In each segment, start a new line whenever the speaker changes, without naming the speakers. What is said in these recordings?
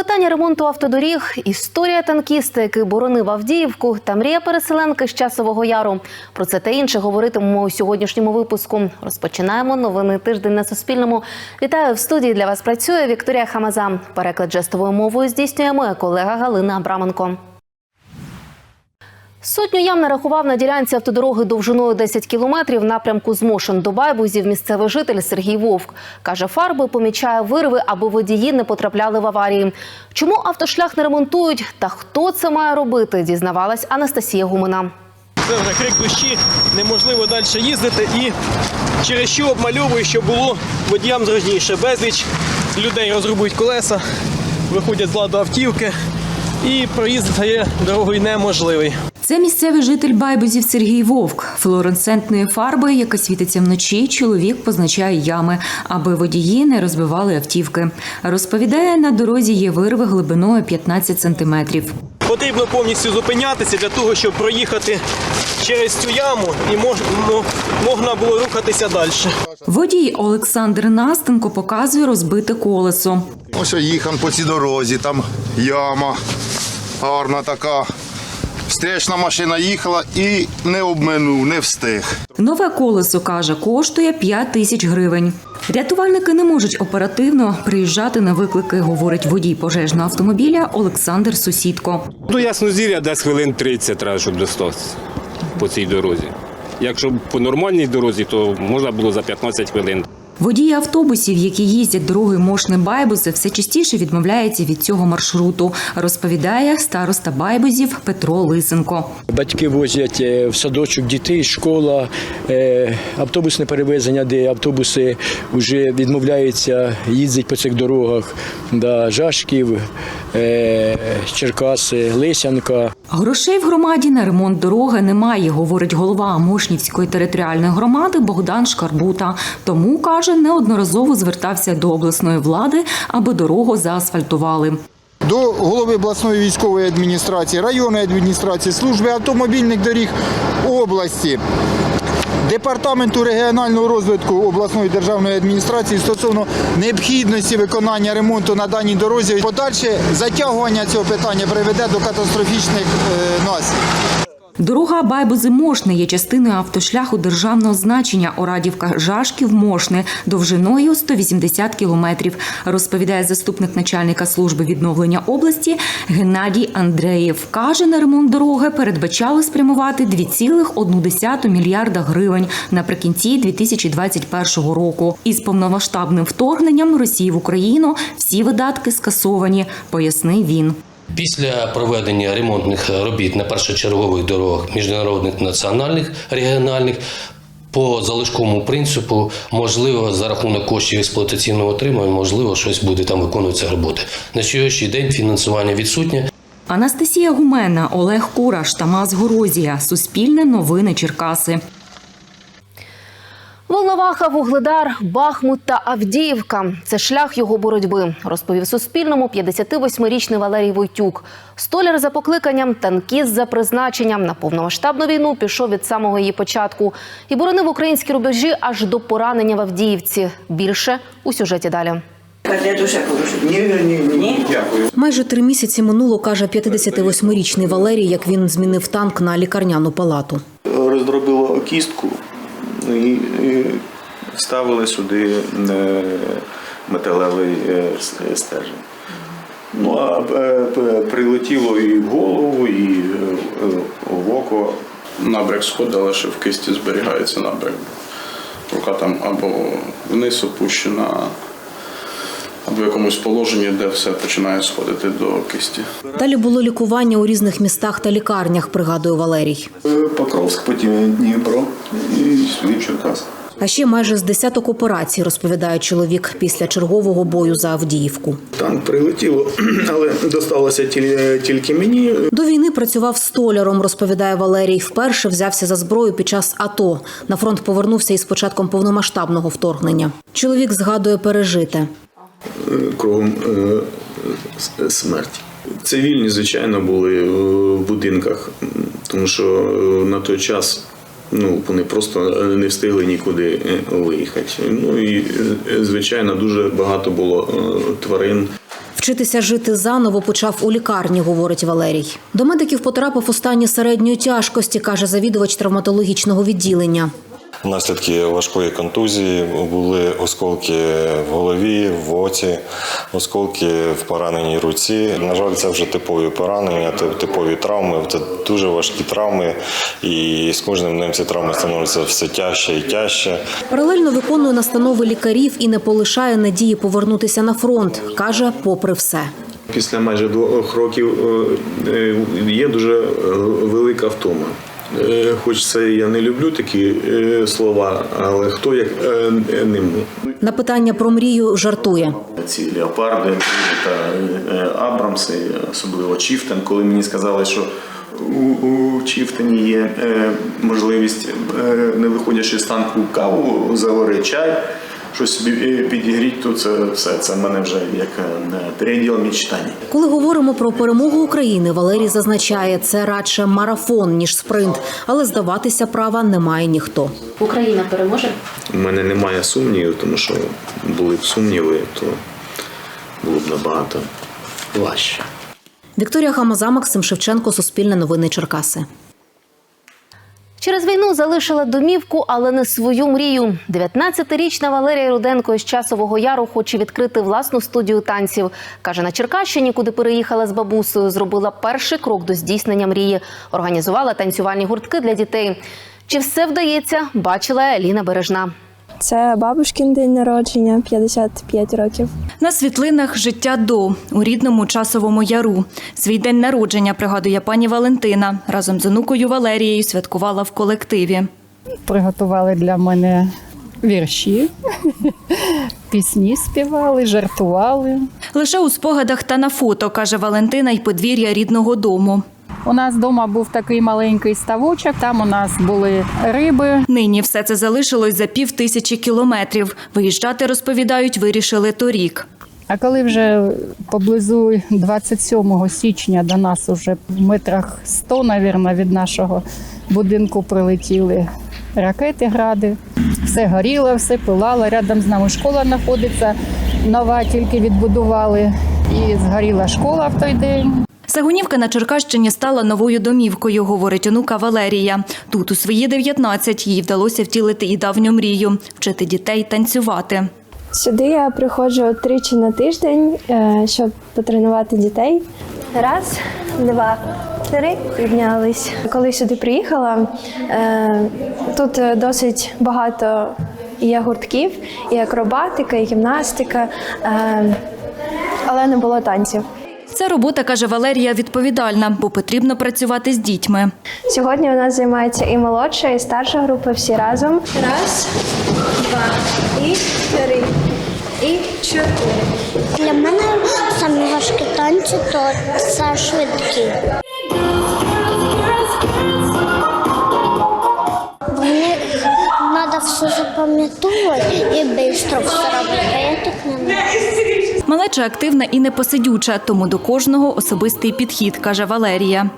Питання ремонту автодоріг, історія танкіста, який боронив Авдіївку, та мрія переселенки з часового яру. Про це та інше говоритимемо у сьогоднішньому випуску. Розпочинаємо новини тиждень на Суспільному. Вітаю в студії. Для вас працює Вікторія Хамаза. Переклад жестовою мовою здійснює моя колега Галина Абраменко. Сотню ям нарахував на ділянці автодороги довжиною 10 кілометрів напрямку з Мошен до Байбузів місцевий житель Сергій Вовк. Каже, фарби помічає вирви, аби водії не потрапляли в аварії. Чому автошлях не ремонтують та хто це має робити, дізнавалась Анастасія Гумина.
Це вже крик душі, неможливо далі їздити і через що обмальовую, щоб було водіям зручніше. Безліч людей розрубують колеса, виходять з ладу автівки і проїзд стає дорогою неможливий.
Це місцевий житель Байбузів Сергій Вовк. Флуоресцентною фарбою, яка світиться вночі, чоловік позначає ями, аби водії не розбивали автівки. Розповідає, на дорозі є вирви глибиною 15 сантиметрів.
Потрібно повністю зупинятися для того, щоб проїхати через цю яму і мож, можна було рухатися далі.
Водій Олександр Настенко показує розбите колесо.
Ось я їхав по цій дорозі, там яма гарна така. Встречна машина їхала і не обминув, не встиг.
Нове колесо каже, коштує 5 тисяч гривень. Рятувальники не можуть оперативно приїжджати на виклики, говорить водій пожежного автомобіля Олександр Сусідко.
Ну, ясно, зір'я десь хвилин 30 треба, щоб достатися по цій дорозі. Якщо по нормальній дорозі, то можна було за 15 хвилин.
Водії автобусів, які їздять дорогою Мошни Байбузи, все частіше відмовляються від цього маршруту, розповідає староста Байбузів Петро Лисенко.
Батьки возять е, в садочок дітей, школа, е, автобусне перевезення, де автобуси вже відмовляються їздити по цих дорогах. Жашків, е, Черкаси, Лисянка.
Грошей в громаді на ремонт дороги немає, говорить голова Мошнівської територіальної громади Богдан Шкарбута. Тому каже, неодноразово звертався до обласної влади, аби дорогу заасфальтували.
до голови обласної військової адміністрації, районної адміністрації, служби автомобільних доріг області. Департаменту регіонального розвитку обласної державної адміністрації стосовно необхідності виконання ремонту на даній дорозі. Подальше затягування цього питання приведе до катастрофічних е, наслідків.
Дорога Байбузи-Мошни є частиною автошляху державного значення Орадівка-Жашків-Мошни довжиною 180 кілометрів, розповідає заступник начальника служби відновлення області Геннадій Андреєв. Каже, на ремонт дороги передбачали спрямувати 2,1 мільярда гривень наприкінці 2021 року. Із повномасштабним вторгненням Росії в Україну всі видатки скасовані, пояснив він.
Після проведення ремонтних робіт на першочергових дорогах міжнародних національних регіональних по залишковому принципу, можливо, за рахунок коштів експлуатаційного отримання, можливо, щось буде там виконуватися роботи. На сьогоднішній день фінансування відсутнє.
Анастасія Гумена, Олег Кураш, Тамас Горозія. Суспільне новини Черкаси.
Волноваха, Вугледар, Бахмут та Авдіївка це шлях його боротьби, розповів Суспільному 58-річний Валерій Войтюк. Столяр за покликанням, танкіст за призначенням. На повномасштабну війну пішов від самого її початку і боронив українські рубежі аж до поранення в Авдіївці. Більше у сюжеті далі.
Майже три місяці минуло, каже 58-річний Валерій, як він змінив танк на лікарняну палату.
роздробило кістку і, і ставили сюди е, металевий е, стержень. Ну а е, прилетіло і в голову, і е, в око.
Набряк сходила, що в кисті зберігається набряк. Рука там або вниз опущена, або в якомусь положенні, де все починає сходити до кисті.
Далі було лікування у різних містах та лікарнях, пригадує Валерій.
Е, Покровськ, потім Дніпро і сюди Черкас.
А ще майже з десяток операцій, розповідає чоловік після чергового бою за Авдіївку.
Танк прилетіло, але досталося тіль- тільки мені.
До війни працював столяром, розповідає Валерій. Вперше взявся за зброю під час АТО. На фронт повернувся із початком повномасштабного вторгнення. Чоловік згадує пережите.
Е, Кругом е, с- смерть. Цивільні, звичайно, були в будинках, тому що е, на той час ну, вони просто не встигли нікуди е, виїхати. Ну і, е, звичайно, дуже багато було е, тварин.
Вчитися жити заново почав у лікарні, говорить Валерій. До медиків потрапив у стані середньої тяжкості, каже завідувач травматологічного відділення.
Наслідки важкої контузії були осколки в голові, в оці, осколки в пораненій руці. На жаль, це вже типові поранення, тип- типові травми. Це дуже важкі травми, і з кожним днем ці травми становляться все тяжче і тяжче.
Паралельно виконує настанови лікарів і не полишає надії повернутися на фронт. каже, попри все.
Після майже двох років е, е, є дуже е, велика втома. Е, Хоч це я не люблю такі е, слова, але хто як е, не ми.
На питання про мрію жартує.
Ці леопарди та Абрамси, особливо Чіфтен, коли мені сказали, що у, у Чіфтені є е, можливість, не виходячи з танку каву, заварити чай, щось собі е, підігріти, то це все. Це в мене вже як е, переділ мечтання.
Коли говоримо про перемогу України, Валерій зазначає, це радше марафон ніж спринт, але здаватися права не має ніхто.
Україна переможе.
У мене немає сумнівів, тому що були б сумніви, то було б набагато важче.
Вікторія Хамаза, Максим Шевченко, Суспільне новини Черкаси.
Через війну залишила домівку, але не свою мрію. 19-річна Валерія Руденко із часового яру хоче відкрити власну студію танців. каже, на Черкащині, куди переїхала з бабусею, зробила перший крок до здійснення мрії. Організувала танцювальні гуртки для дітей. Чи все вдається? Бачила Еліна Бережна.
Це бабушкин день народження, 55 років.
На світлинах життя до у рідному часовому яру. Свій день народження пригадує пані Валентина. Разом з онукою Валерією святкувала в колективі.
Приготували для мене вірші, пісні співали, жартували.
Лише у спогадах та на фото каже Валентина й подвір'я рідного дому.
У нас вдома був такий маленький ставочок, там у нас були риби.
Нині все це залишилось за пів тисячі кілометрів. Виїжджати, розповідають, вирішили торік.
А коли вже поблизу 27 січня до нас уже в метрах 100, мабуть, від нашого будинку прилетіли ракети, гради. Все горіло, все пилало. Рядом з нами школа знаходиться, нова тільки відбудували. І згоріла школа в той день.
Сагунівка на Черкащині стала новою домівкою, говорить онука Валерія. Тут у свої 19 їй вдалося втілити і давню мрію вчити дітей танцювати.
Сюди я приходжу тричі на тиждень, е, щоб потренувати дітей. Раз, два, три, піднялись. Коли сюди приїхала, е, тут досить багато є гуртків, і акробатика, і гімнастика, е, але не було танців.
Ця робота, каже Валерія, відповідальна, бо потрібно працювати з дітьми.
Сьогодні у нас займається і молодша, і старша група всі разом. Раз, два, і три, і чотири.
Для мене самі важкі танці то це швидкі. Мені треба все запам'ятовувати і швидко все робити, а я так не можу.
Малеча активна і непосидюча, тому до кожного особистий підхід, каже Валерія.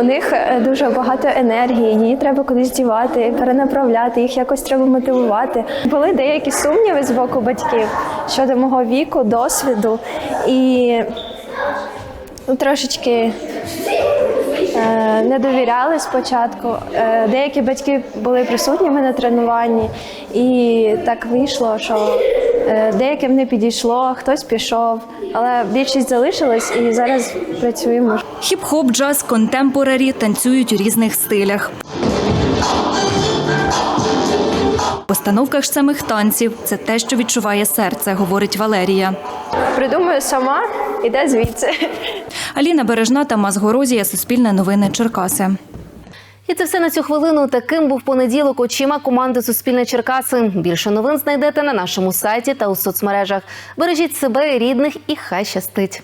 У них е, дуже багато енергії, її треба кудись дівати, перенаправляти, їх якось треба мотивувати. Були деякі сумніви з боку батьків щодо мого віку, досвіду і ну, трошечки е, не довіряли спочатку. Е, деякі батьки були присутніми на тренуванні, і так вийшло, що деяким не підійшло, хтось пішов, але більшість залишилась і зараз працюємо.
Хіп-хоп, джаз, контемпорарі танцюють у різних стилях. В постановках ж самих танців це те, що відчуває серце, говорить Валерія.
Придумаю сама, іде звідси.
Аліна Бережна та Горозія, Суспільне новини Черкаси.
І це все на цю хвилину. Таким був понеділок. Очима команди Суспільне Черкаси. Більше новин знайдете на нашому сайті та у соцмережах. Бережіть себе рідних, і хай щастить.